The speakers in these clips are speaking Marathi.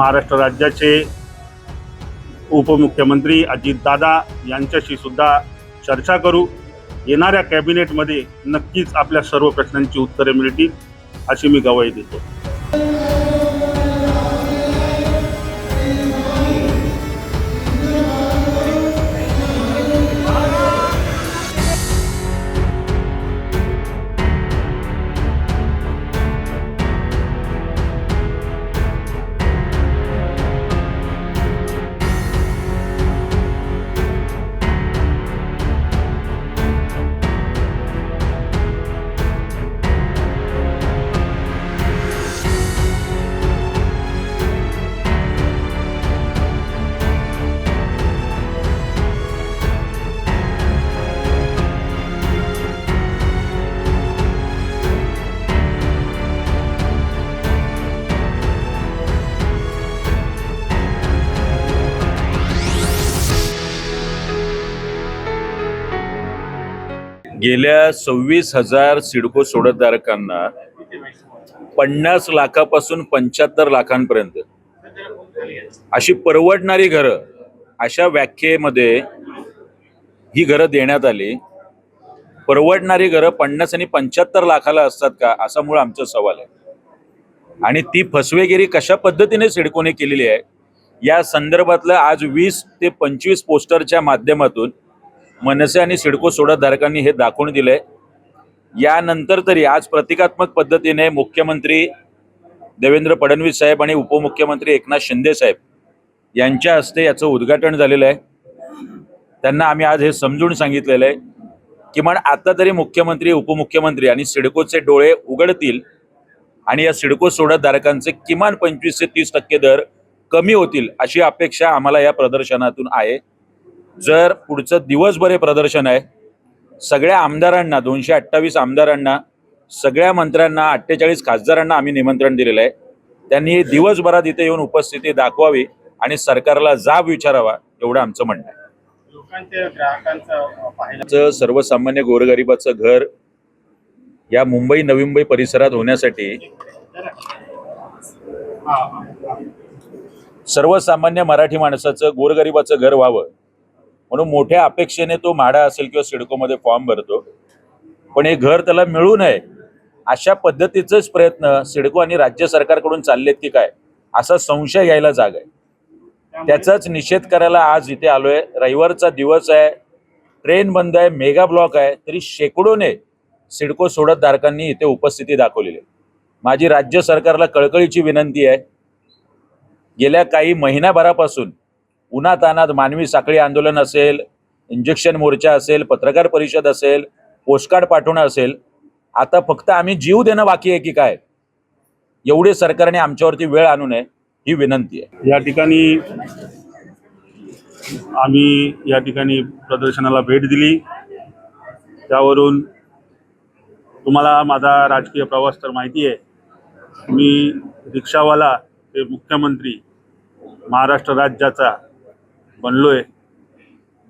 महाराष्ट्र राज्याचे उपमुख्यमंत्री अजितदादा यांच्याशी सुद्धा चर्चा करू. येणाऱ्या कॅबिनेटमध्ये नक्कीच आपल्या सर्व प्रश्नांची उत्तरे मिळतील अशी मी गवाही देतो. गेल्या सव्वीस हजार सिडको सोडतधारकांना पन्नास लाखापासून पंच्याहत्तर लाखांपर्यंत अशी परवडणारी घरं अशा व्याख्येमध्ये ही घरं देण्यात आली. परवडणारी घरं पन्नास आणि पंच्याहत्तर लाखाला असतात का? असा मूळ आमचा सवाल आहे. आणि ती फसवेगिरी कशा पद्धतीने सिडकोने केलेली आहे? या संदर्भातलं आज वीस ते पंचवीस पोस्टरच्या माध्यमातून मनसे आणि सिडको सोडतधारकांनी हे दाखवून दिलंय. यानंतर तरी आज प्रतिकात्मक पद्धतीने मुख्यमंत्री देवेंद्र फडणवीस साहेब आणि उपमुख्यमंत्री एकनाथ शिंदे साहेब यांच्या हस्ते याचं उद्घाटन झालेलं आहे. त्यांना आम्ही आज हे समजून सांगितलेलं आहे किमान आता तरी मुख्यमंत्री उपमुख्यमंत्री आणि सिडकोचे डोळे उघडतील आणि या सिडको सोडतधारकांचे किमान पंचवीस ते तीस टक्के दर कमी होतील अशी अपेक्षा आम्हाला या प्रदर्शनातून आहे. जर पुढचं दिवसभर हे प्रदर्शन आहे सगळ्या आमदारांना दोनशे अठ्ठावीस आमदारांना सगळ्या मंत्र्यांना अठ्ठेचाळीस खासदारांना आम्ही निमंत्रण दिलेलं आहे. त्यांनी दिवसभरात इथे येऊन उपस्थिती दाखवावी आणि सरकारला जाब विचारावा एवढं आमचं म्हणणं आहे. ग्राहकांचं सर्वसामान्य गोरगरिबाचं घर या मुंबई नवी मुंबई परिसरात होण्यासाठी सर्वसामान्य मराठी माणसाचं गोरगरिबाचं घर व्हावं. म्हणून मोठ्या अपेक्षेने तो म्हाडा असेल किंवा सिडकोमध्ये फॉर्म भरतो. पण हे घर त्याला मिळू नये अशा पद्धतीचेच प्रयत्न सिडको आणि राज्य सरकारकडून चाललेत की काय असा संशय यायला जाग आहे. त्याचाच निषेध करायला आज इथे आलोय. रविवारचा दिवस आहे ट्रेन बंद आहे मेगा ब्लॉक आहे तरी शेकडोने सिडको सोडतधारकांनी इथे उपस्थिती दाखवलेली आहे. माझी राज्य सरकारला कळकळीची विनंती आहे. गेल्या काही महिन्याभरापासून उन्हातानात मानवी साखळी आंदोलन असेल इंजेक्शन मोर्चा असेल पत्रकार परिषद असेल पोस्टकार्ड पाठवणं असेल आता फक्त आम्ही जीव देणं बाकी आहे की काय? एवढे सरकारने आमच्यावरती वेळ आणू नये ही विनंती आहे. या ठिकाणी आम्ही या ठिकाणी प्रदर्शनाला भेट दिली. त्यावरून तुम्हाला माझा राजकीय प्रवास तर माहिती आहे. मी रिक्षावाला ते मुख्यमंत्री महाराष्ट्र राज्याचा बनलोय.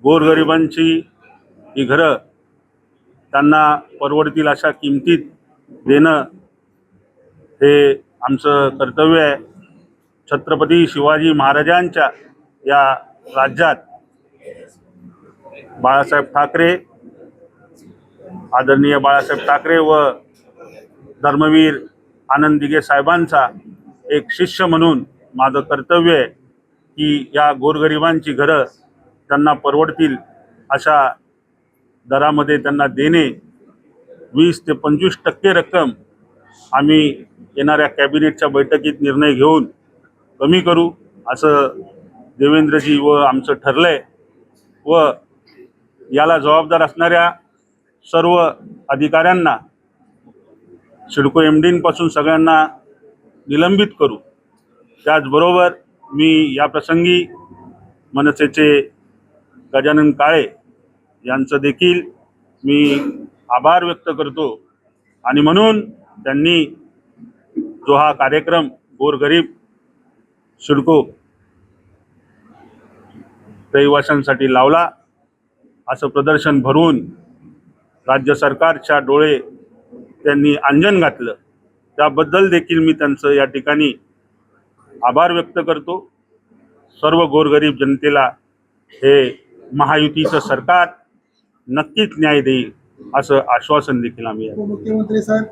गोरगरिबांची ही घरं त्यांना परवडतील अशा किमतीत देणं हे आमचं कर्तव्य आहे. छत्रपती शिवाजी महाराजांच्या या राज्यात बाळासाहेब ठाकरे आदरणीय बाळासाहेब ठाकरे व धर्मवीर आनंद दिघे साहेबांचा एक शिष्य म्हणून माझं कर्तव्य आहे. की या गोरगरिबांची घरं त्यांना परवडतील अशा दरामध्ये त्यांना देणे वीस ते पंचवीस टक्के रक्कम आम्ही येणाऱ्या कॅबिनेटच्या बैठकीत निर्णय घेऊन कमी करू असं देवेंद्रजी व आमचं ठरलं आहे व याला जबाबदार असणाऱ्या सर्व अधिकाऱ्यांना सिडको एम डींपासून सगळ्यांना निलंबित करू. त्याचबरोबर मी या प्रसंगी मनसेचे गजानन काळे यांचं देखील मी आभार व्यक्त करतो. आणि म्हणून त्यांनी जो हा कार्यक्रम गोरगरीब सिडको रहिवाशांसाठी लावला असं प्रदर्शन भरून राज्य सरकारच्या डोळे त्यांनी अंजन घातलं. त्याबद्दल देखील मी त्यांचं या ठिकाणी आभार व्यक्त करतो. सर्व गोरगरीब जनतेला हे महायुतीचं सरकार नक्कीच न्याय देईल असं आश्वासन देखील आम्ही मुख्यमंत्री साहेब